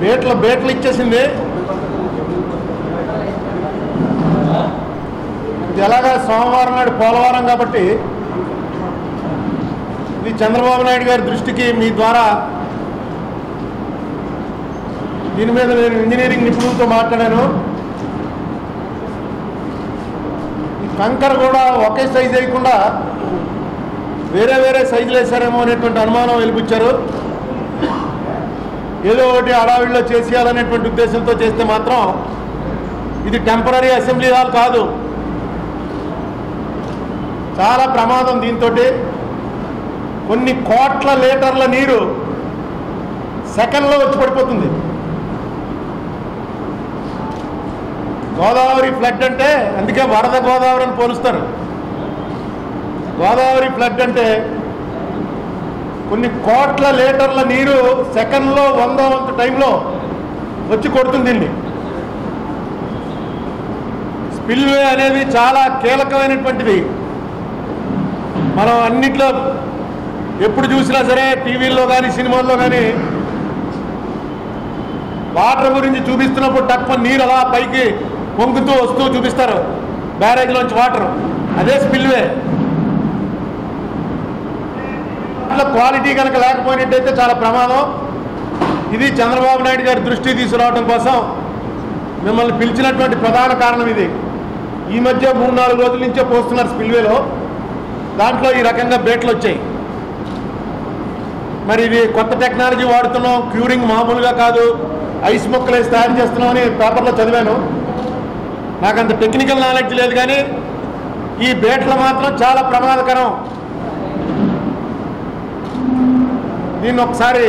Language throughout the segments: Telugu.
బేట్లు బేట్లు ఇచ్చేసింది. ఇది ఎలాగా సోమవారం నాడు పోలవరం కాబట్టి ఇది చంద్రబాబు నాయుడు గారి దృష్టికి మీ ద్వారా దీని మీద నేను ఇంజనీరింగ్ నిపుణులతో మాట్లాడాను ఈ కంకర కూడా ఒకే సైజ్ వేయకుండా వేరే వేరే సైజులు వేశారేమో అనేటువంటి అనుమానం వెలిపించారు. ఏదో ఒకటి అడావిడిలో చేసేయాలనేటువంటి ఉద్దేశంతో చేస్తే మాత్రం ఇది టెంపరీ అసెంబ్లీ హాల్ కాదు. చాలా ప్రమాదం దీంతో కొన్ని కోట్ల లీటర్ల నీరు సెకండ్లో వచ్చి పడిపోతుంది. గోదావరి ఫ్లడ్ అంటే అందుకే వరద గోదావరి అని పోలుస్తారు. గోదావరి ఫ్లడ్ అంటే కొన్ని కోట్ల లీటర్ల నీరు సెకండ్లో వంద వంత టైంలో వచ్చి కొడుతుందండి స్పిల్వే అనేది చాలా కీలకమైనటువంటిది. మనం అన్నిట్లో ఎప్పుడు చూసినా సరే టీవీల్లో కానీ సినిమాల్లో కానీ వాటర్ గురించి చూపిస్తున్నప్పుడు తక్కువ నీరు అలా పైకి పొంగుతూ వస్తూ చూపిస్తారు. బ్యారేజ్లోంచి వాటర్. అదే స్పిల్వే. అట్లా క్వాలిటీ కనుక లేకపోయినట్టయితే చాలా ప్రమాదం. ఇది చంద్రబాబు నాయుడు గారి దృష్టి తీసుకురావడం కోసం మిమ్మల్ని పిలిచినటువంటి ప్రధాన కారణం ఇది. ఈ మధ్య మూడు నాలుగు రోజుల నుంచే పోస్తున్నారు స్పిల్వేలో. దాంట్లో ఈ రకంగా బేట్లు వచ్చాయి. మరి ఇది కొత్త టెక్నాలజీ వాడుతున్నాం. క్యూరింగ్ మామూలుగా కాదు. ఐస్ మొక్కలు వేసి తయారు చేస్తున్నాం అని పేపర్లో చదివాను. నాకు అంత టెక్నికల్ నాలెడ్జ్ లేదు కానీ ఈ బేట్లు మాత్రం చాలా ప్రమాదకరం. దీన్ని ఒకసారి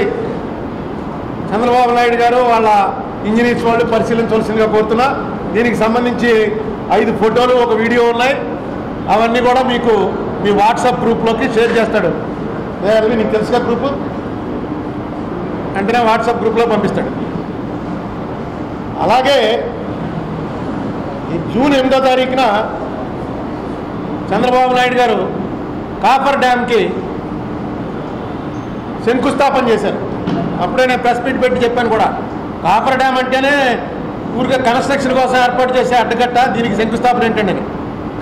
చంద్రబాబు నాయుడు గారు వాళ్ళ ఇంజనీర్స్ వాళ్ళు పరిశీలించవలసిందిగా కోరుతున్నా. దీనికి సంబంధించి ఐదు ఫోటోలు ఒక వీడియో ఉన్నాయి. అవన్నీ కూడా మీకు మీ వాట్సాప్ గ్రూప్లోకి షేర్ చేస్తాడు. అదే నీకు తెలుసుగా గ్రూపు వెంటనే వాట్సాప్ గ్రూప్లో పంపిస్తాడు. అలాగే ఈ జూన్ ఎనిమిదో తారీఖున చంద్రబాబు నాయుడు గారు కాపర్ డ్యామ్కి శంకుస్థాపన చేశారు. అప్పుడే నేను ప్రెస్ మీట్ పెట్టి చెప్పాను కూడా. కాపర్ డ్యామ్ అంటేనే ఊరికే కన్స్ట్రక్షన్ కోసం ఏర్పాటు చేసే అడ్డగట్ట దీనికి శంకుస్థాపన ఏంటండి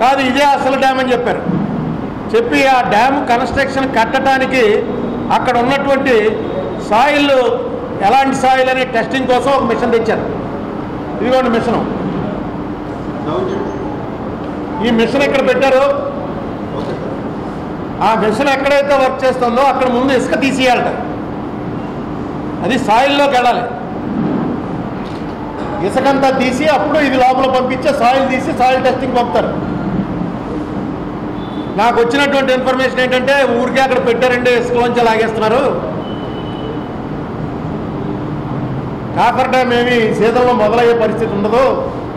కాదు ఇదే అసలు డ్యామ్ అని చెప్పారు. చెప్పి ఆ డ్యామ్ కన్స్ట్రక్షన్ కట్టడానికి అక్కడ ఉన్నటువంటి సాయిల్ ఎలాంటి సాయిల్ అనే టెస్టింగ్ కోసం ఒక మిషన్ తెచ్చారు. ఇదిగోండి మిషను. ఈ మిషన్ ఎక్కడ పెట్టారు? ఆ మిషన్ ఎక్కడైతే వర్క్ చేస్తుందో అక్కడ ముందు ఇసుక తీసేయాలట. అది సాయిల్లోకి వెళ్ళాలి. ఇసుకంతా తీసి అప్పుడు ఇది లోపల పంపించే సాయిల్ తీసి సాయిల్ టెస్టింగ్ పంపుతారు. నాకు వచ్చినటువంటి ఇన్ఫర్మేషన్ ఏంటంటే ఊరికే అక్కడ పెట్టారండి ఇసుకలోంచి లాగేస్తున్నారు. కాపర్ డ్యామ్ ఏమి సీజన్లో మొదలయ్యే పరిస్థితి ఉండదు.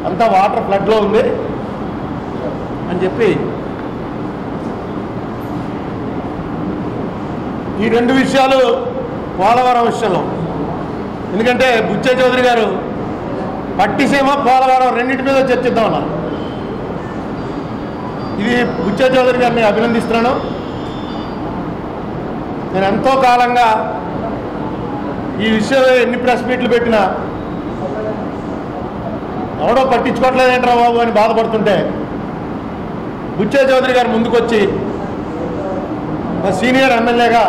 అంతా వాటర్ ఫ్లడ్లో ఉంది అని చెప్పి ఈ రెండు విషయాలు పోలవరం విషయంలో. ఎందుకంటే బుచ్చే చౌదరి గారు పట్టిసీమ పోలవరం రెండింటి మీద చర్చిద్దాం అన్నారు. ఇది బుచ్చే చౌదరి గారిని అభినందిస్తున్నాను. నేను ఎంతో కాలంగా ఈ విషయంలో ఎన్ని ప్రెస్ మీట్లు పెట్టినా ఎవడో పట్టించుకోవట్లేదేంట్రా బాబు అని బాధపడుతుంటే బుచ్చే చౌదరి గారు ముందుకొచ్చి మా సీనియర్ ఎమ్మెల్యేగా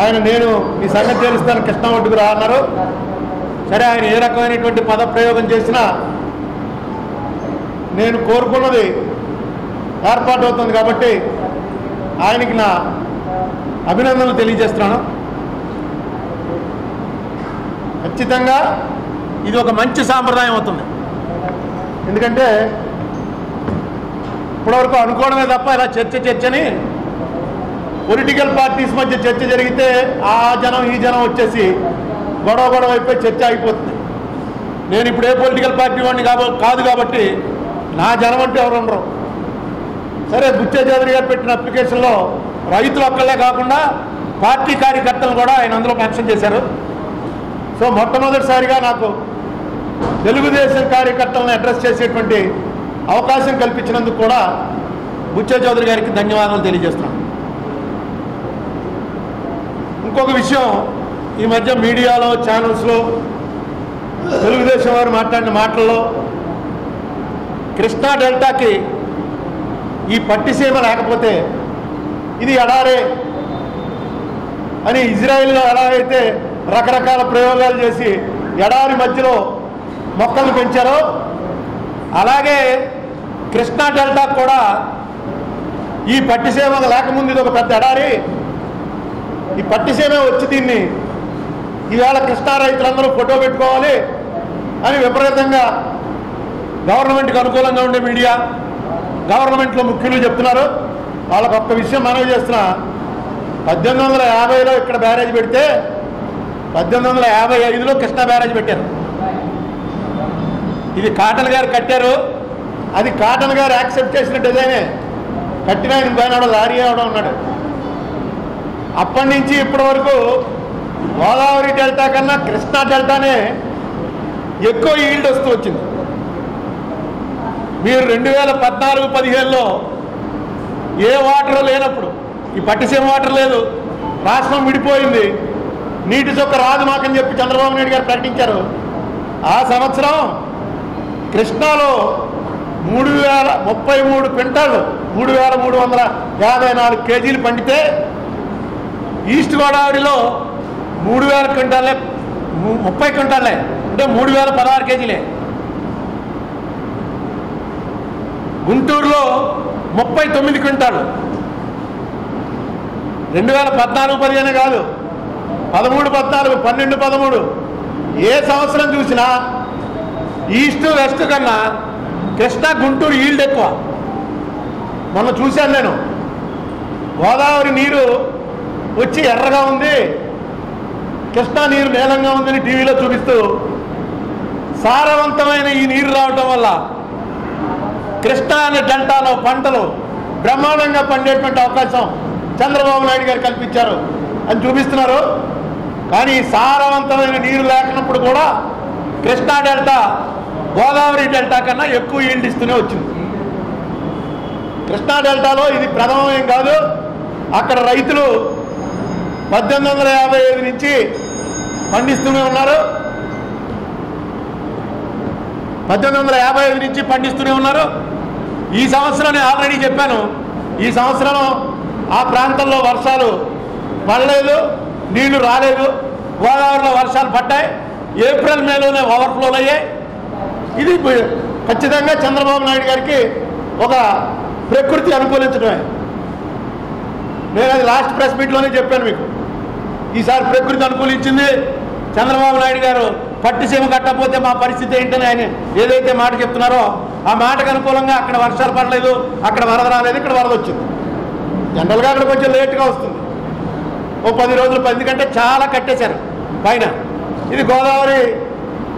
ఆయన నేను మీ సంగతి తెలుస్తాను కృష్ణ ఒడ్డుకు రా అన్నారు. సరే ఆయన ఏ రకమైనటువంటి పద ప్రయోగం చేసినా నేను కోరుకున్నది ఏర్పాటు అవుతుంది కాబట్టి ఆయనకి నా అభినందనలు తెలియజేస్తున్నాను. ఖచ్చితంగా ఇది ఒక మంచి సాంప్రదాయం అవుతుంది. ఎందుకంటే ఇప్పటివరకు అనుకోవడమే తప్ప ఇలా చర్చ చర్చని పొలిటికల్ పార్టీస్ మధ్య చర్చ జరిగితే ఆ జనం ఈ జనం వచ్చేసి గొడవ గొడవ అయిపోయి చర్చ అయిపోతుంది నేను ఇప్పుడు ఏ పొలిటికల్ పార్టీ వాడిని కాబ కాదు కాబట్టి నా జనం అంటే ఎవరు ఉండరు. సరే బుచ్చే చౌదరి గారు పెట్టిన అప్లికేషన్లో రైతులు ఒక్కళ్ళే కాకుండా పార్టీ కార్యకర్తలు కూడా ఆయన అందులో మెన్షన్ చేశారు. సో మొట్టమొదటిసారిగా నాకు తెలుగుదేశం కార్యకర్తలను అడ్రస్ చేసేటువంటి అవకాశం కల్పించినందుకు కూడా బుచ్చే చౌదరి గారికి ధన్యవాదాలు తెలియజేస్తున్నాను ఇంకొక విషయం ఈ మధ్య మీడియాలో ఛానల్స్లో తెలుగుదేశం వారు మాట్లాడిన మాటల్లో కృష్ణా డెల్టాకి ఈ పట్టిసీమ లేకపోతే ఇది ఎడారే అని ఇజ్రాయెల్లో ఎడారైతే రకరకాల ప్రయోగాలు చేసి ఎడారి మధ్యలో మొక్కలు పెంచారో. అలాగే కృష్ణా డెల్టా కూడా ఈ పట్టిసీమ లేకముందు ఇది ఒక పెద్ద ఎడారి. ఈ పట్టిసీమ వచ్చి దీన్ని ఈవేళ కృష్ణా రైతులందరూ ఫోటో పెట్టుకోవాలి అని విపరీతంగా గవర్నమెంట్కి అనుకూలంగా ఉండే మీడియా గవర్నమెంట్లో ముఖ్యులు చెప్తున్నారు. వాళ్ళకు ఒక్క విషయం మనవి చేస్తున్నా. పద్దెనిమిది వందల యాభైలో ఇక్కడ బ్యారేజ్ పెడితే పద్దెనిమిది వందల యాభై ఐదులో కృష్ణా బ్యారేజ్ పెట్టారు. ఇది కాటన్ గారు కట్టారు. అది కాటన్ గారు యాక్సెప్ట్ చేసిన డిజైనే. కట్టిన ఆయన పైన లారీ అవడం ఉన్నాడు. అప్పటి నుంచి ఇప్పటి వరకు గోదావరి డెల్టా కన్నా కృష్ణా డెల్టానే ఎక్కువ ఈల్డ్ వస్తూ వచ్చింది. మీరు రెండు వేల పద్నాలుగు పదిహేనులో ఏ వాటర్ లేనప్పుడు ఈ పట్టిసీమ వాటర్ లేదు రాష్ట్రం విడిపోయింది నీటి చొక్క రాదు మాకని చెప్పి చంద్రబాబు నాయుడు గారు ప్రకటించారు. ఆ సంవత్సరం కృష్ణాలో మూడు వేల ముప్పై మూడు క్వింటాలు మూడు వేల మూడు వందల యాభై నాలుగు కేజీలు పండితే ఈస్ట్ గోదావరిలో మూడు వేల క్వింటాలే ము- ముప్పై క్వింటాలే అంటే మూడు వేల పదహారు కేజీలే. గుంటూరులో ముప్పై తొమ్మిది క్వింటాలు రెండు వేల పద్నాలుగు పదిహేను కాదు పదమూడు పద్నాలుగు పన్నెండు పదమూడు. ఏ సంవత్సరం చూసినా ఈస్ట్ వెస్ట్ కన్నా కృష్ణా గుంటూరు ఈల్డ్ ఎక్కువ. మొన్న చూశాను నేను. గోదావరి నీరు వచ్చి ఎర్రగా ఉంది. కృష్ణా నీరు నీలంగా ఉందని టీవీలో చూపిస్తూ సారవంతమైన ఈ నీరు రావటం వల్ల కృష్ణా అనే డెల్టాలో పంటలు బ్రహ్మాండంగా పండేటువంటి అవకాశం చంద్రబాబు నాయుడు గారు కల్పించారు అని చూపిస్తున్నారు. కానీ సారవంతమైన నీరు లేకున్నప్పుడు కూడా కృష్ణా డెల్టా గోదావరి డెల్టా కన్నా ఎక్కువ ఈల్డ్ ఇస్తూనే వచ్చింది. కృష్ణా డెల్టాలో ఇది ప్రథమం ఏం కాదు అక్కడ రైతులు పద్దెనిమిది వందల యాభై ఐదు నుంచి పండిస్తూనే ఉన్నారు. పద్దెనిమిది యాభై నుంచి పండిస్తూనే ఉన్నారు. ఈ సంవత్సరం నేను ఆల్రెడీ చెప్పాను ఈ సంవత్సరం ఆ ప్రాంతంలో వర్షాలు పడలేదు నీళ్ళు రాలేదు గోదావరిలో వర్షాలు పడ్డాయి. ఏప్రిల్ మేలోనే ఓవర్ఫ్లోలు అయ్యాయి. ఇది ఖచ్చితంగా చంద్రబాబు నాయుడు గారికి ఒక ప్రకృతి అనుకూలించడమే. నేను అది లాస్ట్ ప్రెస్ మీట్లోనే చెప్పాను మీకు. ఈసారి ప్రకృతి అనుకూలించింది చంద్రబాబు నాయుడు గారు పట్టుసీమ కట్టకపోతే మా పరిస్థితి ఏంటని ఆయన ఏదైతే మాట చెప్తున్నారో ఆ మాటకు అనుకూలంగా అక్కడ వర్షాలు పడలేదు అక్కడ వరద రాలేదు ఇక్కడ వరద వచ్చింది. జనరల్గా అక్కడ కొంచెం లేట్గా వస్తుంది. ఓ పది రోజులు పది కంటే చాలా కట్టేశారు. పైన ఇది గోదావరి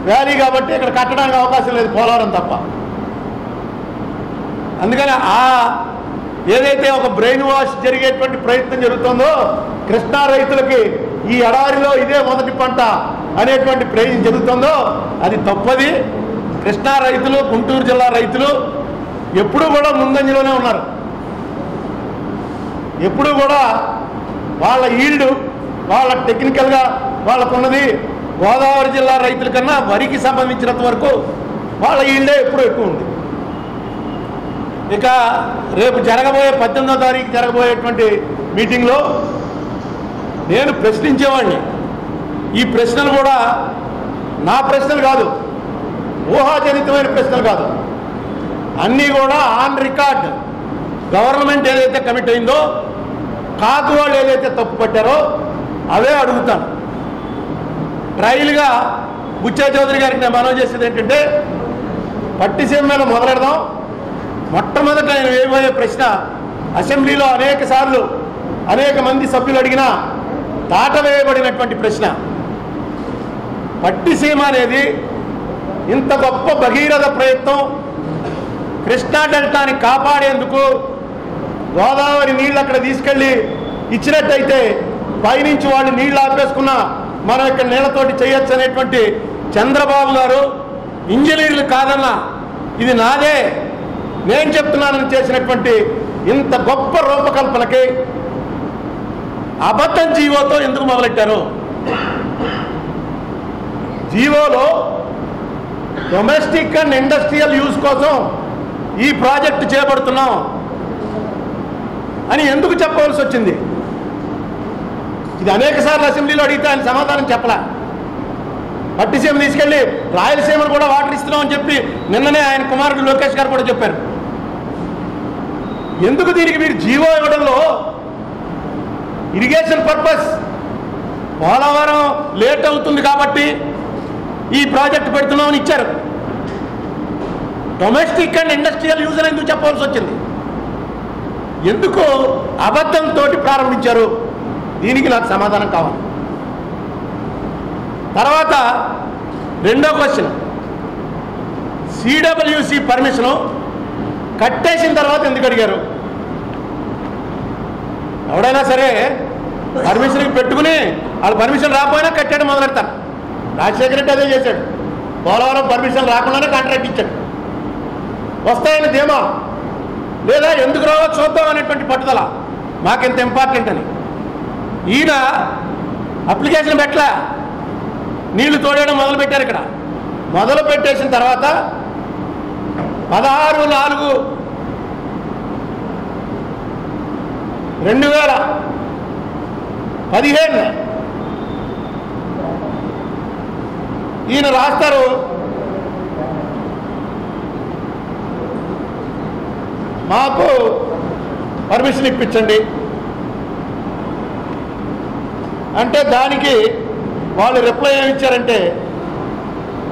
వ్యాలీ కాబట్టి ఇక్కడ కట్టడానికి అవకాశం లేదు పోలవరం తప్ప. అందుకని ఆ ఏదైతే ఒక బ్రెయిన్ వాష్ జరిగేటువంటి ప్రయత్నం జరుగుతుందో కృష్ణా రైతులకి ఈ ఎడారిలో ఇదే మొదటి పంట అనేటువంటి ప్రయత్నం జరుగుతుందో అది తప్పది. కృష్ణా రైతులు గుంటూరు జిల్లా రైతులు ఎప్పుడూ కూడా ముందంజలోనే ఉన్నారు. ఎప్పుడూ కూడా వాళ్ళ ఈల్డ్ వాళ్ళ టెక్నికల్గా వాళ్ళకున్నది గోదావరి జిల్లా రైతుల కన్నా వరికి సంబంధించినంత వరకు వాళ్ళ ఈల్డే ఎప్పుడూ ఎక్కువ ఉంది ఇక రేపు జరగబోయే పద్దెనిమిదో తారీఖు జరగబోయేటువంటి మీటింగ్లో నేను ప్రశ్నించేవాడిని ఈ ప్రశ్నలు కూడా నా ప్రశ్నలు కాదు ఊహాజనితమైన ప్రశ్నలు కాదు. అన్నీ కూడా ఆన్ రికార్డ్. గవర్నమెంట్ ఏదైతే కమిట్ అయిందో కాకు వాళ్ళు ఏదైతే తప్పు పట్టారో అవే అడుగుతాను. ట్రయల్గా బుచ్చా చౌదరి గారికి నేను మనవి చేసేది ఏంటంటే పట్టిసీమ మీద మొదలెడదాం. మొట్టమొదట ఆయన వేయబోయే ప్రశ్న అసెంబ్లీలో అనేక సార్లు అనేక మంది సభ్యులు అడిగినా దాటవేయబడినటువంటి ప్రశ్న. పట్టిసీమ అనేది ఇంత గొప్ప భగీరథ ప్రయత్నం కృష్ణా డెల్టాని కాపాడేందుకు గోదావరి నీళ్ళు అక్కడ తీసుకెళ్ళి ఇచ్చినట్టయితే పైనుంచి వాళ్ళు నీళ్ళు ఆపేసుకున్నా మనం ఇక్కడ నీళ్ళతోటి చేయొచ్చు అనేటువంటి చంద్రబాబు గారు ఇంజనీర్లు కాదన్న ఇది నాదే. నేను చెప్తున్నానని చేసినటువంటి ఇంత గొప్ప రూపకల్పనకి అబద్ధం జీవోతో ఎందుకు మొదలెట్టారు? జీవోలో డొమెస్టిక్ అండ్ ఇండస్ట్రియల్ యూజ్ కోసం ఈ ప్రాజెక్టు చేపడుతున్నాం అని ఎందుకు చెప్పవలసి వచ్చింది? ఇది అనేక సార్లు అసెంబ్లీలో అడిగితే ఆయన సమాధానం చెప్పలా. పట్టిసీమ తీసుకెళ్ళి రాయలసీమను కూడా వాటర్ ఇస్తున్నాం అని చెప్పి నిన్ననే ఆయన కుమారుడు లోకేష్ గారు కూడా చెప్పారు. ఎందుకు దీనికి మీరు జీవో ఇవ్వడంలో ఇరిగేషన్ పర్పస్ పోలవరం లేట్ అవుతుంది కాబట్టి ఈ ప్రాజెక్ట్ పెడుతున్నామని ఇచ్చారు. డొమెస్టిక్ అండ్ ఇండస్ట్రియల్ యూజర్ ఎందుకు చెప్పవలసి వచ్చింది? ఎందుకు అబద్ధంతో ప్రారంభించారు? దీనికి నాకు సమాధానం కావాలి. తర్వాత రెండో క్వశ్చన్ సిడబ్ల్యూసి పర్మిషను కట్టేసిన తర్వాత ఎందుకు అడిగారు? ఎవడైనా సరే పర్మిషన్ పెట్టుకుని వాళ్ళు పర్మిషన్ రాకపోయినా కట్టేయడం మొదలెడతారు రాజశేఖర రెడ్డి అదే చేశాడు. పోలవరం పర్మిషన్ రాకుండానే కాంట్రాక్ట్ ఇచ్చాడు. వస్తాయని ధీమా? లేదా ఎందుకు రావో చూద్దాం అనేటువంటి పట్టుదల మాకింత ఇంపార్టెంట్ అని? ఈయన అప్లికేషన్ పెట్టలా. నీళ్ళు తోడేయడం మొదలు పెట్టారు ఇక్కడ. మొదలు పెట్టేసిన తర్వాత పదహారు నాలుగు రెండు వేల పదిహేను ఈయన రాస్తారు. మాకు పర్మిషన్ ఇప్పించండి. అంటే దానికి వాళ్ళు రిప్లై ఏమి ఇచ్చారంటే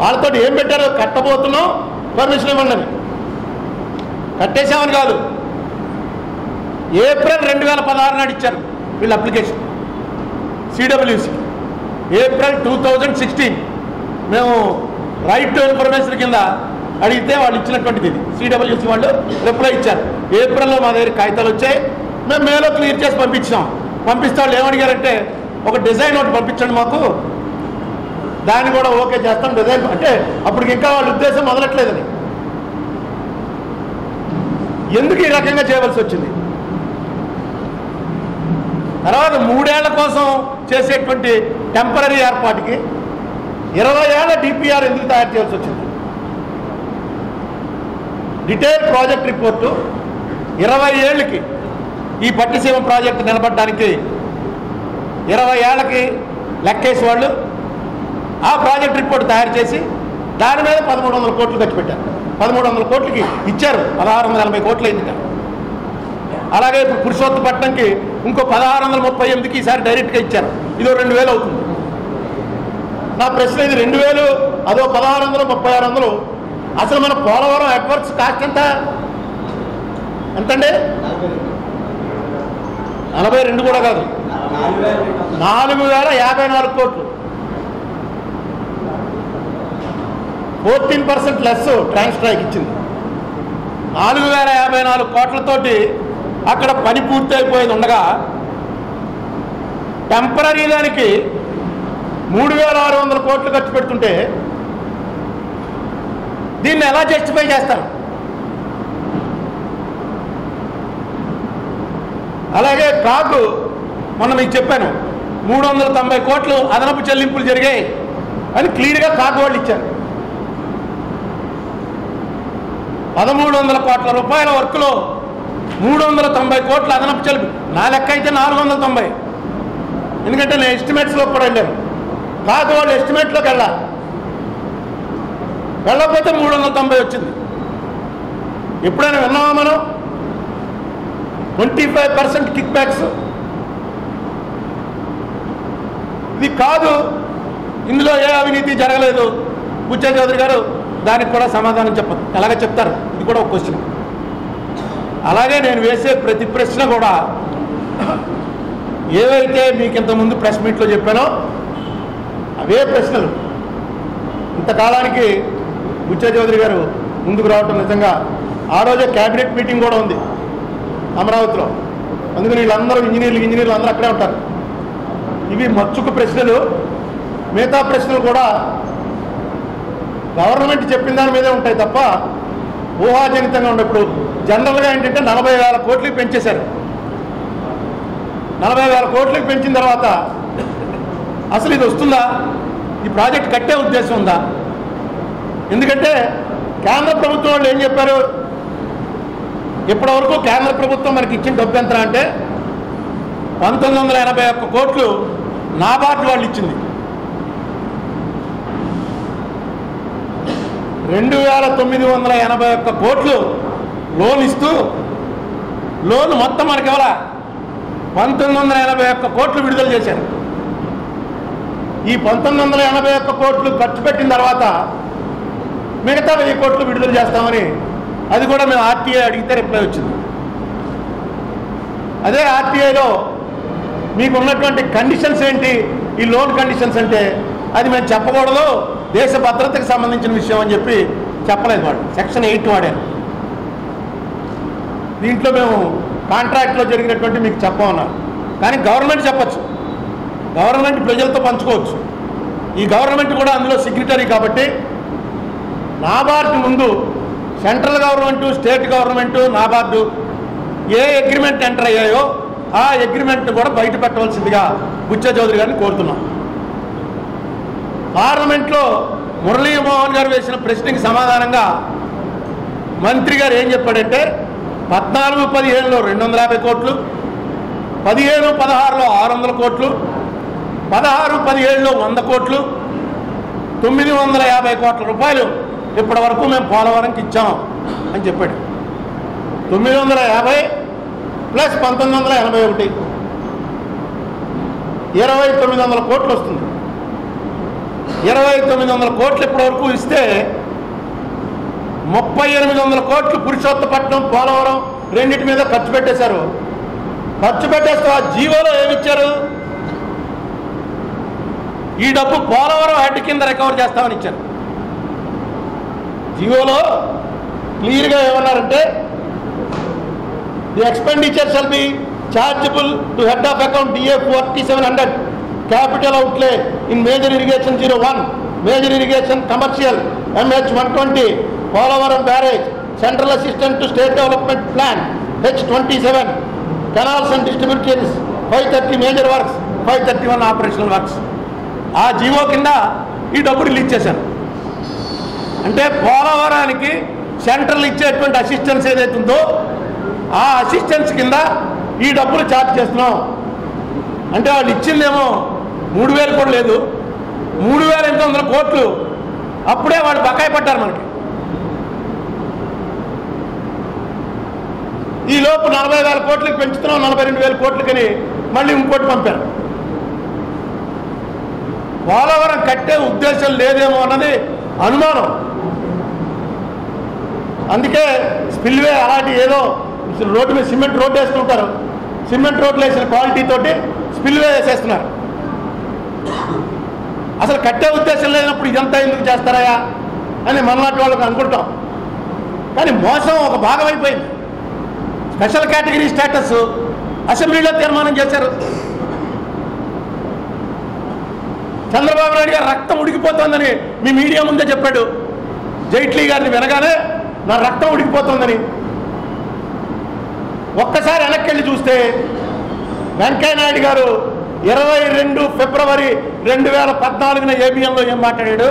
వాళ్ళతో ఏం పెట్టారో కట్టబోతున్నాం పర్మిషన్ ఇవ్వండి కట్టేశామని కాదు. ఏప్రిల్ రెండు వేల పదహారు నాడు ఇచ్చారు వీళ్ళ application CWC April two thousand sixteen మేము రైట్ టు ఇన్ఫర్మేషన్ కింద అడిగితే వాళ్ళు ఇచ్చినటువంటిది ఇది. సిడబ్ల్యూసి వాళ్ళు రిప్లై ఇచ్చారు. ఏప్రిల్లో మా దగ్గర కాగితాలు వచ్చాయి. మేము మేలో క్లియర్ చేసి పంపించాం పంపిస్తే వాళ్ళు ఏమడిగారంటే ఒక డిజైన్ ఒకటి పంపించండి మాకు. దాన్ని కూడా ఓకే చేస్తాం డిజైన్. అంటే అప్పటికి ఇంకా వాళ్ళ ఉద్దేశం మొదలట్లేదని ఎందుకు ఈ రకంగా చేయవలసి వచ్చింది? తర్వాత మూడేళ్ళ కోసం చేసేటువంటి టెంపరీ ఏర్పాటుకి ఇరవై ఏళ్ళ డిపిఆర్ ఎందుకు తయారు చేయాల్సి వచ్చింది? డీటెయిల్ ప్రాజెక్ట్ రిపోర్టు ఇరవై ఏళ్ళకి ఈ పట్టిసీమ ప్రాజెక్టు నిలబడడానికి ఇరవై ఏళ్ళకి లెక్కేసి వాళ్ళు ఆ ప్రాజెక్ట్ రిపోర్ట్ తయారు చేసి దాని మీద పదమూడు వందల కోట్లు ఖర్చు పెట్టారు. పదమూడు వందల కోట్లకి ఇచ్చారు. పదహారు వందల ఎనభై కోట్లు అయింది అలాగే ఇప్పుడు పురుషోత్తపట్నంకి ఇంకో పదహారు వందల ముప్పై ఎనిమిదికి ఈసారి డైరెక్ట్గా ఇచ్చారు. ఇదో రెండు వేలు అవుతుంది. నా ప్రశ్న ఇది రెండు వేలు అదో పదహారు వందలు ముప్పై ఆరు వందలు. అసలు మన పోలవరం ఎడ్వర్క్స్ కాస్ట్ ఎంత? ఎంతండి? నలభై రెండు కూడా కాదు. నాలుగు వేల యాభై నాలుగు కోట్లు. ఫోర్టీన్ పర్సెంట్ లెస్ ట్రాన్స్ట్రాక్ ఇచ్చింది. నాలుగు వేల యాభై నాలుగు కోట్లతోటి అక్కడ పని పూర్తయిపోయింది ఉండగా టెంపరీ దానికి మూడు వేల ఆరు వందల కోట్లు ఖర్చు పెడుతుంటే దీన్ని ఎలా జస్టిఫై చేస్తారు? అలాగే కాకు మొన్న మీకు చెప్పాను మూడు వందల తొంభై కోట్లు అదనపు చెల్లింపులు జరిగాయి అని క్లియర్గా కార్డు వాళ్ళు ఇచ్చారు. పదమూడు వందల కోట్ల రూపాయల వర్క్లో మూడు వందల తొంభై కోట్ల అదనపు చెల్లింపు. నా లెక్క అయితే నాలుగు వందల తొంభై ఎందుకంటే నేను ఎస్టిమేట్స్లో కూడా వెళ్ళాను. కాదు వాళ్ళు ఎస్టిమేట్లోకి వెళ్ళా వెళ్ళకపోతే మూడు వందల తొంభై వచ్చింది. ఎప్పుడైనా విన్నామా మనం? Twenty five percent kickbacks ఇది కాదు. ఇందులో ఏ అవినీతి జరగలేదు. బుచ్చా చౌదరి గారు దానికి కూడా సమాధానం చెప్పదు ఎలాగ చెప్తారు. ఇది కూడా ఒక క్వశ్చన్ అలాగే నేను వేసే ప్రతి ప్రశ్న కూడా ఏవైతే మీకు ఇంతకుముందు ప్రెస్ మీట్లో చెప్పానో అవే ప్రశ్నలు. ఇంతకాలానికి బుచ్చా చౌదరి గారు ముందుకు రావటం నిజంగా ఆ రోజే క్యాబినెట్ మీటింగ్ కూడా ఉంది అమరావతిలో. అందుకని వీళ్ళందరూ ఇంజనీర్లు ఇంజనీర్లు అందరూ అక్కడే ఉంటారు. ఇవి మచ్చుకు ప్రశ్నలు మిగతా ప్రశ్నలు కూడా గవర్నమెంట్ చెప్పిన దాని మీదే ఉంటాయి తప్ప ఊహాజనితంగా ఉన్నప్పుడు జనరల్గా ఏంటంటే నలభై వేల కోట్లకి పెంచేశారు. నలభై వేల కోట్లకి పెంచిన తర్వాత అసలు ఇది వస్తుందా? ఈ ప్రాజెక్ట్ కట్టే ఉద్దేశం ఉందా? ఎందుకంటే కేంద్ర ప్రభుత్వం వాళ్ళు ఏం చెప్పారు? ఇప్పటివరకు కేంద్ర ప్రభుత్వం మనకి ఇచ్చిన డబ్బు ఎంత అంటే పంతొమ్మిది వందల ఎనభై ఒక్క కోట్లు నాబార్డు వాళ్ళు ఇచ్చింది. రెండు వేల తొమ్మిది వందల ఎనభై ఒక్క కోట్లు లోన్ ఇస్తూ లోన్ మొత్తం మనకి ఎవరా పంతొమ్మిది వందల ఎనభై ఒక్క కోట్లు విడుదల చేశారు. ఈ పంతొమ్మిది వందల ఎనభై ఒక్క కోట్లు ఖర్చు పెట్టిన తర్వాత మిగతా వెయ్యి కోట్లు విడుదల చేస్తామని అది కూడా మేము ఆర్టీఐ అడిగితే రిప్లై వచ్చింది. అదే ఆర్టీఐలో మీకున్నటువంటి కండిషన్స్ ఏంటి? ఈ లోన్ కండిషన్స్ అంటే అది మేము చెప్పకూడదు. దేశ భద్రతకు సంబంధించిన విషయం అని చెప్పి చెప్పలేదు వాడు. సెక్షన్ ఎయిట్ వాడారు. దీంట్లో మేము కాంట్రాక్ట్లో జరిగినటువంటి మీకు చెప్పమన్నారు కానీ గవర్నమెంట్ చెప్పచ్చు. గవర్నమెంట్ ప్రజలతో పంచుకోవచ్చు. ఈ గవర్నమెంట్ కూడా అందులో సెక్రటరీ కాబట్టి నాబార్డు ముందు central government state government NABARD ఏ అగ్రిమెంట్ ఎంటర్ అయ్యాయో ఆ అగ్రిమెంట్ కూడా బయట పెట్టవలసిందిగా బుచ్చ చౌదరి గారిని కోరుతున్నాం. పార్లమెంట్లో మురళీమోహన్ గారు వేసిన ప్రశ్నకి సమాధానంగా మంత్రి గారు ఏం చెప్పాడంటే పద్నాలుగు పదిహేనులో రెండు వందల యాభై కోట్లు పదిహేను పదహారులో ఆరు వందల కోట్లు పదహారు పదిహేడులో వంద కోట్లు తొమ్మిది వందల యాభై కోట్ల రూపాయలు ఇప్పటి వరకు మేము పోలవరంకి ఇచ్చాం అని చెప్పాడు. తొమ్మిది వందల యాభై ప్లస్ పంతొమ్మిది వందల ఎనభై ఒకటి. ఇరవై తొమ్మిది వందల కోట్లు వస్తుంది. ఇరవై తొమ్మిది వందల కోట్లు ఇప్పటి వరకు ఇస్తే ముప్పై ఎనిమిది వందల కోట్లు పురుషోత్తపట్నం పోలవరం రెండింటి మీద ఖర్చు పెట్టేశారు. ఖర్చు పెట్టేస్తే ఆ జీవోలో ఏమిచ్చారు? ఈ డబ్బు పోలవరం హెడ్ కింద రికవర్ చేస్తామని ఇచ్చారు. జియోలో క్లియర్గా ఏమన్నారంటే the expenditure shall be chargeable to head of account DA forty seven hundred capital outlay in major irrigation zero one major irrigation commercial MH one twenty Polavaram barrage central assistant to state development plan H twenty seven canals and distributors five thirty major works five thirty one operational works ఆ జీవో కింద ఈ డబ్బు రిలీజ్ చేశారు. అంటే పోలవరానికి సెంట్రల్ ఇచ్చేటువంటి అసిస్టెన్స్ ఏదైతుందో ఆ అసిస్టెన్స్ కింద ఈ డబ్బులు ఛార్జ్ చేస్తున్నాం. అంటే వాళ్ళు ఇచ్చిందేమో మూడు వేలు కూడా లేదు. మూడు వేల ఎనిమిది వందల కోట్లు అప్పుడే వాళ్ళు బకాయి పడ్డారు మనకి. ఈ లోపు నలభై వేల కోట్లకి పెంచుతున్నాం నలభై రెండు వేల కోట్లకని మళ్ళీ ఇంకోటి పంపారు. పోలవరం కట్టే ఉద్దేశం లేదేమో అన్నది అనుమానం. అందుకే స్పిల్వే అలాంటి ఏదో రోడ్డు మీద సిమెంట్ రోడ్డు వేస్తుంటారు సిమెంట్ రోడ్లు వేసిన క్వాలిటీ తోటి స్పిల్వే వేసేస్తున్నారు. అసలు కట్టే ఉద్దేశం లేనప్పుడు ఇదంతా ఎందుకు చేస్తారయా అని మనలాంటి వాళ్ళకి అనుకుంటాం. కానీ మోసం ఒక భాగం అయిపోయింది. స్పెషల్ కేటగిరీ స్టేటస్ అసెంబ్లీలో తీర్మానం చేశారు. చంద్రబాబు నాయుడు గారు రక్తం ఉడికిపోతోందని మీ మీడియా ముందే చెప్పాడు. జైట్లీ గారిని వినగానే నా రక్తం ఉడికిపోతోందని. ఒక్కసారి వెనక్కి చూస్తే వెంకయ్య నాయుడు గారు ఇరవై రెండు ఫిబ్రవరి రెండు వేల పద్నాలుగున ఏబిఎంలో ఏం మాట్లాడాడు?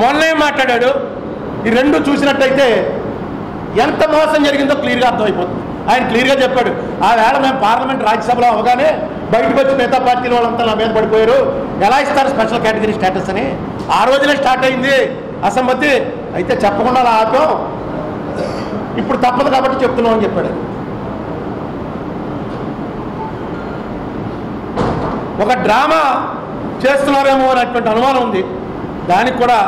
మొన్న ఏం మాట్లాడాడు. ఈ రెండు చూసినట్టయితే ఎంత మోసం జరిగిందో క్లియర్గా అర్థమైపోతుంది. ఆయన క్లియర్గా చెప్పాడు ఆ వేళ మేము పార్లమెంట్ రాజ్యసభలో అవగానే బయటకు వచ్చి మిగతా పార్టీల వాళ్ళంతా నా మీద పడిపోయారు. ఎలా ఇస్తారు స్పెషల్ కేటగిరీ స్టేటస్ అని? ఆ రోజునే స్టార్ట్ అయింది. అసమ్మతి. అయితే చెప్పకుండా అలా ఆపాం? ఇప్పుడు తప్పదు కాబట్టి చెప్తున్నాం అని చెప్పాడు. ఒక డ్రామా చేస్తున్నారేమో అనేటువంటి అనుమానం ఉంది. దానికి కూడా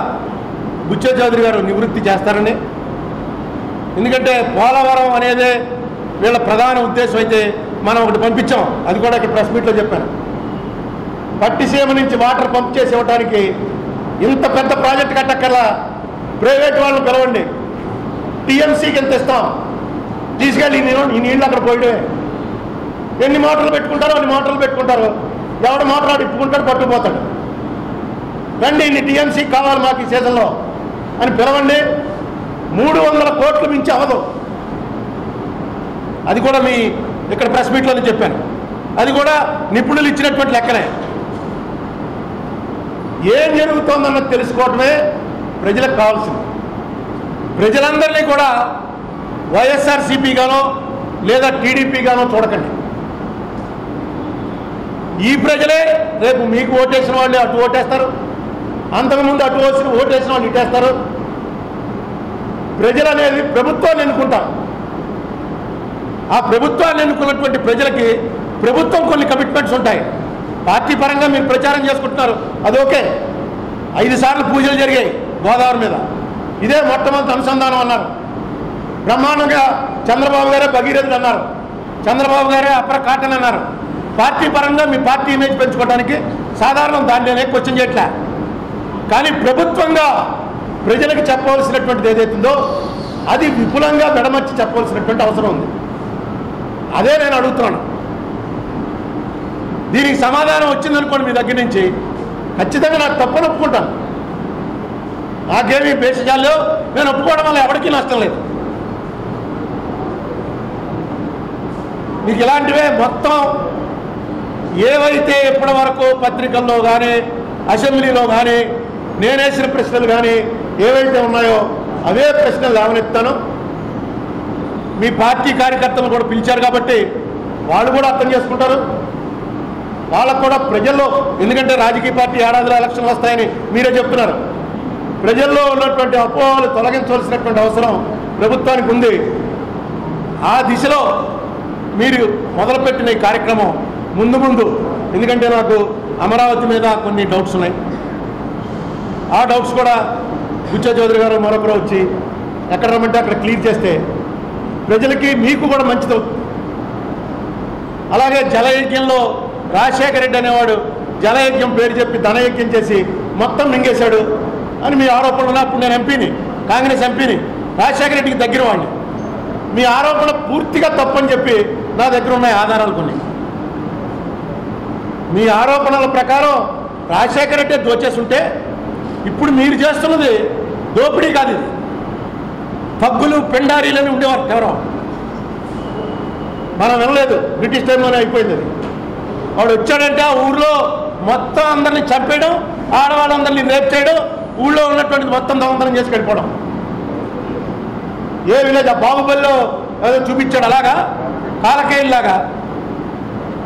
బుచ్చ చౌదరి గారు నివృత్తి చేస్తారని. ఎందుకంటే పోలవరం అనేదే వీళ్ళ ప్రధాన ఉద్దేశం అయితే మనం ఒకటి పంపించాం. అది కూడా ఇక్కడ ప్రెస్ మీట్లో చెప్పాను. పట్టిసీమ నుంచి వాటర్ పంప్ చేసి ఇవ్వడానికి ఇంత పెద్ద ప్రాజెక్ట్ కట్టక్కర్లా ప్రైవేట్ వాళ్ళని పిలవండి. టీఎంసీకి ఎంత ఇస్తాం? తీసుకెళ్ళి ఈ నీళ్ళు ఈ నీళ్ళు అక్కడ పోయడమే ఎన్ని మాటలు పెట్టుకుంటారో అన్ని మాటలు పెట్టుకుంటారు. ఎవడు మోటార్ ఇప్పుకుంటాడు పట్టుకుపోతాడు. రండి ఇన్ని టీఎంసీకి కావాలి మాకు ఈ సీజన్లో. అని పిలవండి. మూడు వందల కోట్లు మించి అవ్వదు. అది కూడా మీ ఇక్కడ ప్రెస్ మీట్లోనే చెప్పాను. అది కూడా నిపుణులు ఇచ్చినటువంటి లెక్కనే. ఏం జరుగుతోందన్నది తెలుసుకోవటమే ప్రజలకు కావాల్సింది. ప్రజలందరినీ కూడా వైఎస్ఆర్సీపీగానో లేదా టీడీపీగానో చూడకండి. ఈ ప్రజలే రేపు మీకు ఓటేసిన వాళ్ళు అటు ఓటేస్తారు. అంతకుముందు అటు వచ్చిన ఓటేసిన వాళ్ళు ఇటేస్తారు. ప్రజలు అనేది ప్రభుత్వాన్ని ఎన్నుకుంటారు. ఆ ప్రభుత్వాన్ని ఎన్నుకున్నటువంటి ప్రజలకి ప్రభుత్వం కొన్ని కమిట్మెంట్స్ ఉంటాయి. పార్టీ పరంగా మీరు ప్రచారం చేసుకుంటున్నారు. అది ఓకే. ఐదు సార్లు పూజలు జరిగాయి గోదావరి మీద. ఇదే మొట్టమొదటి అనుసంధానం అన్నారు. బ్రహ్మాండంగా చంద్రబాబు గారే భగీరథుడు అన్నారు. చంద్రబాబు గారే అప్ర కాటన్ అన్నారు. పార్టీ పరంగా మీ పార్టీ ఇమేజ్ పెంచుకోవడానికి సాధారణం దాన్ని క్వశ్చన్ చేయట్లే. కానీ ప్రభుత్వంగా ప్రజలకు చెప్పవలసినటువంటిది ఏదైతుందో అది విపులంగా మెడమర్చి చెప్పవలసినటువంటి అవసరం ఉంది. అదే నేను అడుగుతున్నాను. దీనికి సమాధానం వచ్చిందనుకోండి మీ దగ్గర నుంచి. ఖచ్చితంగా నాకు తప్పని ఒప్పుకుంటాను. నాకేమీ బేసిజాల్లో నేను ఒప్పుకోవడం వల్ల ఎవరికీ నష్టం లేదు. మీకు ఇలాంటివే మొత్తం ఏవైతే ఇప్పటి వరకు పత్రికల్లో కానీ అసెంబ్లీలో కానీ నేనేసిన ప్రశ్నలు కానీ ఏవైతే ఉన్నాయో అవే ప్రశ్నలు లేవనెత్తాను మీ పార్టీ కార్యకర్తలు కూడా పిలిచారు కాబట్టి వాళ్ళు కూడా అర్థం చేసుకుంటారు. వాళ్ళకు కూడా ప్రజల్లో ఎందుకంటే రాజకీయ పార్టీ ఏడాదిలో ఎలక్షన్లు వస్తాయని మీరే చెప్తున్నారు. ప్రజల్లో ఉన్నటువంటి అపోహలు తొలగించవలసినటువంటి అవసరం ప్రభుత్వానికి ఉంది. ఆ దిశలో మీరు మొదలుపెట్టిన ఈ కార్యక్రమం ముందు ముందు. ఎందుకంటే నాకు అమరావతి మీద కొన్ని డౌట్స్ ఉన్నాయి. ఆ డౌట్స్ కూడా బుచ్చ చౌదరి గారు మరొకరు వచ్చి ఎక్కడ రమ్మంటే అక్కడ క్లియర్ చేస్తే ప్రజలకి మీకు కూడా మంచిది. అలాగే జలయజ్ఞంలో రాజశేఖర రెడ్డి అనేవాడు జలయజ్ఞం పేరు చెప్పి ధనయజ్ఞం చేసి మొత్తం మింగేశాడు. అని మీ ఆరోపణలు అప్పుడు నేను ఎంపీని కాంగ్రెస్ ఎంపీని రాజశేఖర రెడ్డికి దగ్గర వాడిని మీ ఆరోపణ పూర్తిగా తప్పని చెప్పి నా దగ్గర ఉన్నాయి ఆధారాలు కొన్ని. మీ ఆరోపణల ప్రకారం రాజశేఖర రెడ్డి దోచేస్తుంటే ఇప్పుడు మీరు చేస్తున్నది దోపిడీ కాదు ఇది. పగ్గులు పెండారీలని ఉండేవారు ఎవరో. మనం వినలేదు బ్రిటిష్ టైంలోనే అయిపోయింది అది. వాడు వచ్చాడంటే ఆ ఊర్లో మొత్తం అందరినీ చంపేయడం ఆడవాళ్ళందరినీ రేప్ చేయడం ఊళ్ళో ఉన్నటువంటి మొత్తం దొంగతనం చేసి వెళ్ళిపోవడం. ఏ విలేజ్? ఆ బాహుబలిలో ఏదో చూపించాడు అలాగా? కాలకేయుల్లాగా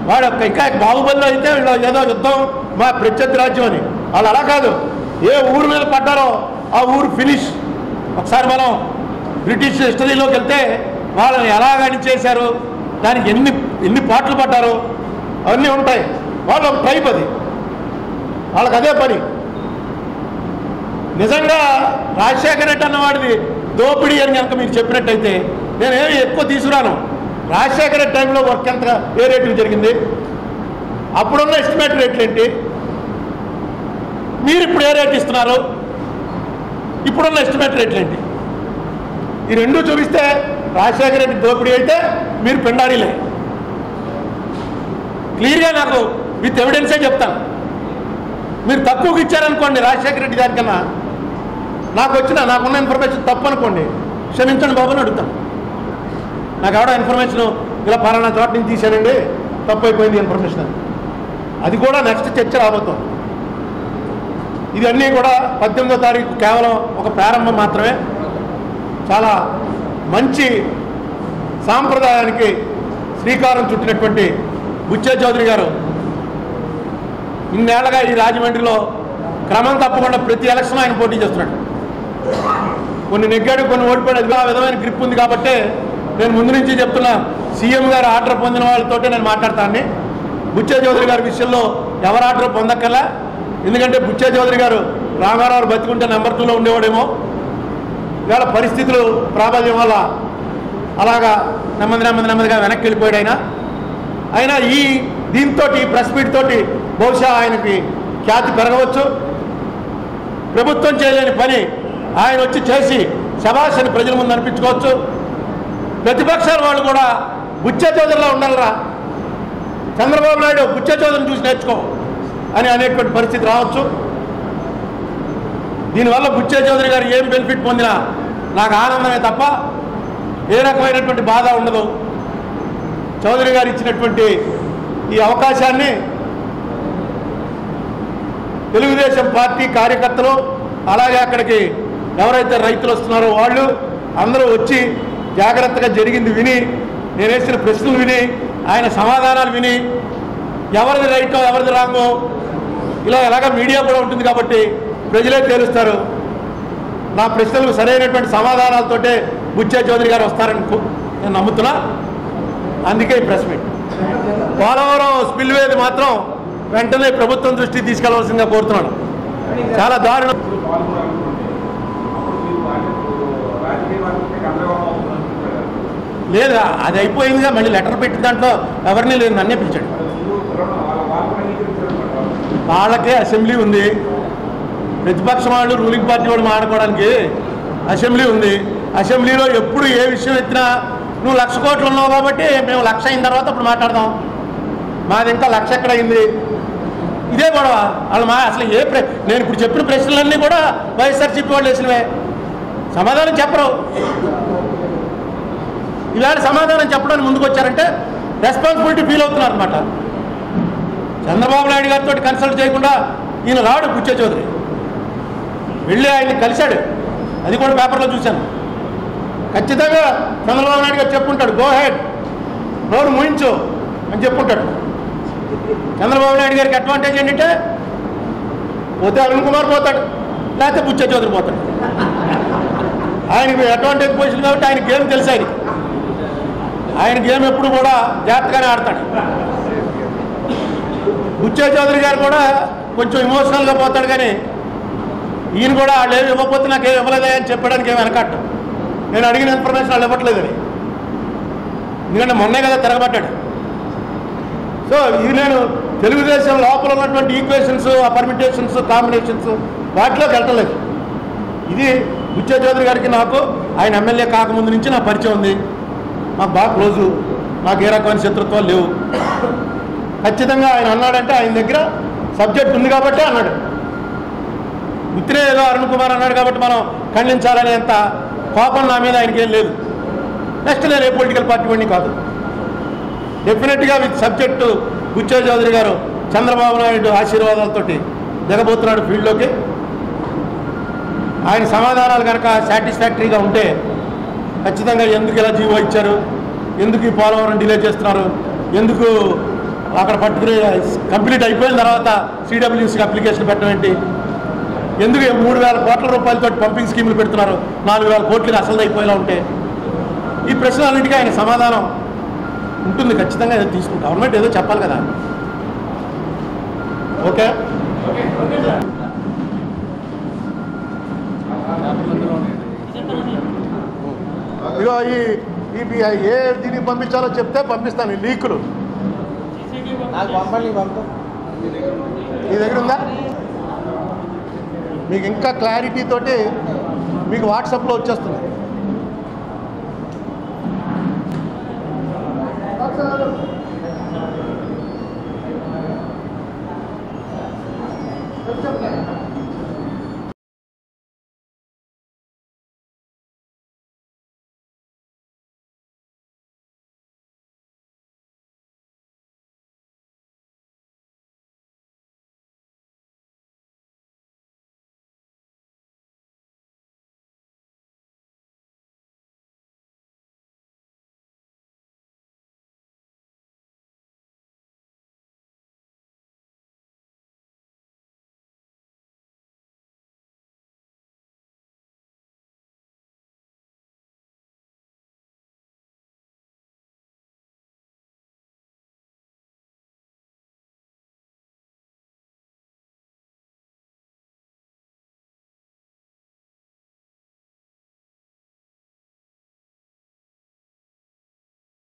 వాడు ఇంకా బాహుబలిలో అయితే వీళ్ళు ఏదో యుద్ధం మా ప్రత్యర్థి రాజ్యం అని. వాళ్ళు అలా కాదు. ఏ ఊరు మీద పడ్డారో ఆ ఊరు ఫినిష్. ఒకసారి మనం బ్రిటిష్ హిస్టరీలోకి వెళ్తే వాళ్ళని ఎలాగ చేశారు? దానికి ఎన్ని ఎన్ని పాటలు పడ్డారు? అవన్నీ ఉంటాయి. వాళ్ళు ఒక ట్రైబ్ అది. వాళ్ళకి అదే పని. నిజంగా రాజశేఖర రెడ్డి అన్నవాడిది దోపిడీ అని కనుక మీరు చెప్పినట్టయితే నేనేమి ఎక్కువ తీసుకురాను. రాజశేఖర రెడ్డి టైంలో వర్క్ ఎంత ఏ రేట్లు జరిగింది? అప్పుడున్న ఎస్టిమేట్ రేట్లు ఏంటి? మీరు ఇప్పుడు ఏ రేట్ ఇస్తున్నారు? ఇప్పుడున్న ఎస్టిమేట్ రేట్లు ఏంటి? ఈ రెండు చూపిస్తే రాజశేఖర రెడ్డి దోపిడీ అయితే మీరు పెండాడిలే క్లియర్గా నాకు విత్ ఎవిడెన్సే చెప్తాను. మీరు తక్కువకి ఇచ్చారనుకోండి రాజశేఖర రెడ్డి దానికన్నా నాకు వచ్చిన నాకున్న ఇన్ఫర్మేషన్ తప్పు అనుకోండి క్షమించండి బాబు అని అడుగుతాను. నాకు ఎవడో ఇన్ఫర్మేషన్ ఇలా పలానా చోట నుంచి తీశానండి తప్పు అయిపోయింది ఇన్ఫర్మేషన్ అని అది కూడా నెక్స్ట్ చర్చ రాబోతుంది. ఇది అన్నీ కూడా పద్దెనిమిదో తారీఖు కేవలం ఒక ప్రారంభం మాత్రమే. చాలా మంచి సాంప్రదాయానికి శ్రీకారం చుట్టినటువంటి బుచ్చే చౌదరి గారు ఇన్నేళ్ళగా ఈ రాజమండ్రిలో క్రమం తప్పకుండా ప్రతి ఎలక్షన్ ఆయన పోటీ చేస్తున్నాడు. కొన్ని నెగ్గాడు కొన్ని ఓడిపోయాడు. ఆ విధమైన గ్రిప్ ఉంది కాబట్టి నేను ముందు నుంచి చెప్తున్నా సీఎం గారు ఆర్డర్ పొందిన వాళ్ళతోటే నేను మాట్లాడతాను బుచ్చే చౌదరి గారి విషయంలో ఎవరు ఆర్డర్ పొందక్కర్లా. ఎందుకంటే బుచ్చే చౌదరి గారు రామారావు బతికుంటే నెంబర్ టూలో ఉండేవాడేమో. ఇవాళ పరిస్థితులు ప్రాబల్యం వల్ల అలాగా నెమ్మది నెమ్మది నెమ్మదిగా వెనక్కి వెళ్ళిపోయాడు ఆయన. అయినా ఈ దీంతో ఈ ప్రెస్ మీట్ తోటి బహుశా ఆయనకి ఖ్యాతి పెరగవచ్చు. ప్రభుత్వం చేయలేని పని ఆయన వచ్చి చేసి శభాషని ప్రజల ముందు అనిపించుకోవచ్చు ప్రతిపక్షాల వాళ్ళు కూడా బుచ్చ చౌదరిలో ఉండాలరా. చంద్రబాబు నాయుడు బుచ్చ చౌదరిని చూసి నేర్చుకో అని అనేటువంటి పరిస్థితి రావచ్చు. దీనివల్ల బుచ్చే చౌదరి గారు ఏం బెనిఫిట్ పొందినా నాకు ఆనందమే తప్ప ఏ రకమైనటువంటి బాధ ఉండదు. చౌదరి గారు ఇచ్చినటువంటి ఈ అవకాశాన్ని తెలుగుదేశం పార్టీ కార్యకర్తలు అలాగే అక్కడికి ఎవరైతే రైతులు వస్తున్నారో వాళ్ళు అందరూ వచ్చి జాగ్రత్తగా జరిగింది విని నేను వేసిన ప్రశ్నలు విని ఆయన సమాధానాలు విని ఎవరిది రైటో ఎవరిది రాంగో ఇలా ఎలాగ మీడియా కూడా ఉంటుంది కాబట్టి ప్రజలే తేలుస్తారు. నా ప్రశ్నలకు సరైనటువంటి సమాధానాలతోటే బుచ్చా చౌదరి గారు వస్తారని నేను నమ్ముతున్నా. అందుకే ఈ ప్రెస్ మీట్. పోలవరం స్పిల్వేది మాత్రం వెంటనే ప్రభుత్వం దృష్టికి తీసుకెళ్ళవలసిందిగా కోరుతున్నాను. చాలా దారుణం ఇప్పుడు పాల్గొనాలనుకోండి అప్పుడు మీరు అంటే రాజకీయ వారికి గందరగోళం అవుతుందని లేదు అది అయిపోయిందిగా మళ్ళీ లెటర్ పెట్టిన దాంట్లో ఎవరిని లేదు నన్నే పిలిచాడు. వాళ్ళకే అసెంబ్లీ ఉంది. ప్రతిపక్షం వాళ్ళు రూలింగ్ పార్టీ వాళ్ళు మాట్లాడుకోవడానికి అసెంబ్లీ ఉంది. అసెంబ్లీలో ఎప్పుడు ఏ విషయం ఎత్తినా నువ్వు లక్ష కోట్లు ఉన్నావు కాబట్టి మేము లక్ష అయిన తర్వాత అప్పుడు మాట్లాడదాం. మాది ఇంకా లక్ష ఎక్కడ అయింది ఇదే గొడవ. వాళ్ళు మా అసలు ఏ ప్ర నేను ఇప్పుడు చెప్పిన ప్రశ్నలన్నీ కూడా వైఎస్ఆర్సీపీ వాళ్ళు వేసినవే. సమాధానం చెప్పరు. ఈవేళ సమాధానం చెప్పడానికి ముందుకు వచ్చారంటే రెస్పాన్సిబిలిటీ ఫీల్ అవుతున్నారు అనమాట చంద్రబాబు నాయుడు గారితో కన్సల్ట్ చేయకుండా ఈయన రాడు పుచ్చే చౌదరి. వెళ్ళి ఆయన్ని కలిశాడు. అది కూడా పేపర్లో చూశాను. ఖచ్చితంగా చంద్రబాబు నాయుడు గారు చెప్పుంటాడు గో హెడ్ నోరు ముయించు అని చెప్పుంటాడు. చంద్రబాబు నాయుడు గారికి అడ్వాంటేజ్ ఏంటంటే పోతే అరుణ్ కుమార్ పోతాడు లేకపోతే బుచ్చ చౌదరి పోతాడు. ఆయనకి అడ్వాంటేజ్ పొజిషన్ కాబట్టి ఆయన గేమ్ తెలుసు ఆయనకి. ఆయన గేమ్ ఎప్పుడు కూడా జాగ్రత్తగానే ఆడతాడు. బుచ్చే చౌదరి గారు కూడా కొంచెం ఇమోషనల్గా పోతాడు కానీ ఈయన కూడా వాళ్ళు ఏమి ఇవ్వకపోతే నాకు ఏమి ఇవ్వలేదే అని చెప్పడానికి ఏమి వెనకట్టు నేను అడిగిన ఇన్ఫర్మేషన్ వాళ్ళు ఇవ్వట్లేదని ఎందుకంటే మొన్నే కదా తిరగబడ్డాడు. సో ఇది నేను తెలుగుదేశం లోపల ఉన్నటువంటి ఈక్వేషన్స్ ఆ పర్మిటేషన్స్ కాంబినేషన్స్ వాటిలోకి వెళ్ళలేదు ఇది బుచ్చే చౌదరి గారికి నాకు ఆయన ఎమ్మెల్యే కాకముందు నుంచి నా పరిచయం ఉంది. మాకు బాగా క్లోజు. మాకు ఏ రకమైన శత్రుత్వాలు లేవు. ఖచ్చితంగా ఆయన అన్నాడంటే ఆయన దగ్గర సబ్జెక్ట్ ఉంది కాబట్టి అన్నాడు. ఉత్తిరే ఏదో అరుణ్ కుమార్ అన్నాడు కాబట్టి మనం ఖండించాలనేంత కోపం నా మీద ఆయనకేం లేదు. నెక్స్ట్ నేను ఏ పొలిటికల్ పార్టీ వాడిని కాదు. డెఫినెట్గా విత్ సబ్జెక్టు గుచ్చా చౌదరి గారు చంద్రబాబు నాయుడు ఆశీర్వాదాలతోటి దిగబోతున్నాడు ఫీల్డ్లోకి. ఆయన సమాధానాలు కనుక సాటిస్ఫాక్టరీగా ఉంటే ఖచ్చితంగా ఎందుకు ఇలా జీవో ఇచ్చారు? ఎందుకు ఈ పోలవరం డిలే చేస్తున్నారు? ఎందుకు అక్కడ పట్టుకుని కంప్లీట్ అయిపోయిన తర్వాత సిడబ్ల్యూసీకి అప్లికేషన్ పెట్టడం ఏంటి? ఎందుకు మూడు వేల కోట్ల రూపాయలతో పంపింగ్ స్కీములు పెడుతున్నారు? నాలుగు వేల కోట్లు అసలు అయిపోయేలా ఉంటే? ఈ ప్రశ్నలన్నింటికీ ఆయన సమాధానం ఉంటుంది ఖచ్చితంగా ఏదో తీసుకుంటాం. గవర్నమెంట్ ఏదో చెప్పాలి కదా. ఓకే? ఇగో ఈ ఏ దీనికి పంపించాలో చెప్తే పంపిస్తాను ఈ లీకులు. నాకు పంపండి పంపం. మీ దగ్గర ఉందా? మీకు ఇంకా క్లారిటీ తోటి మీకు వాట్సాప్లో వచ్చేస్తుంది. చెప్తా